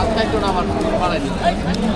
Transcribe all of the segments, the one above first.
আজকে একটু আমার পালাই দিলাম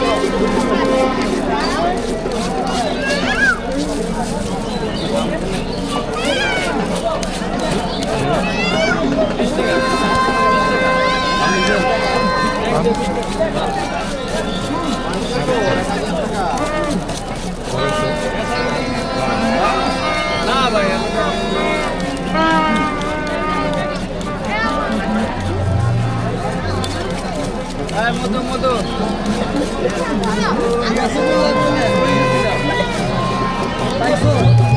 আমি আর সিনি দিতে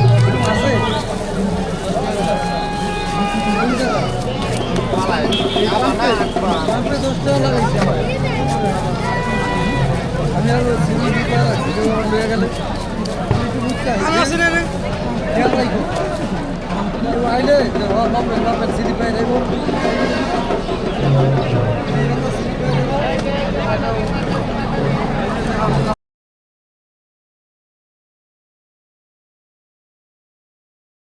লয়ে গেলে আসে না রে আইলে সিনি পাই যাইব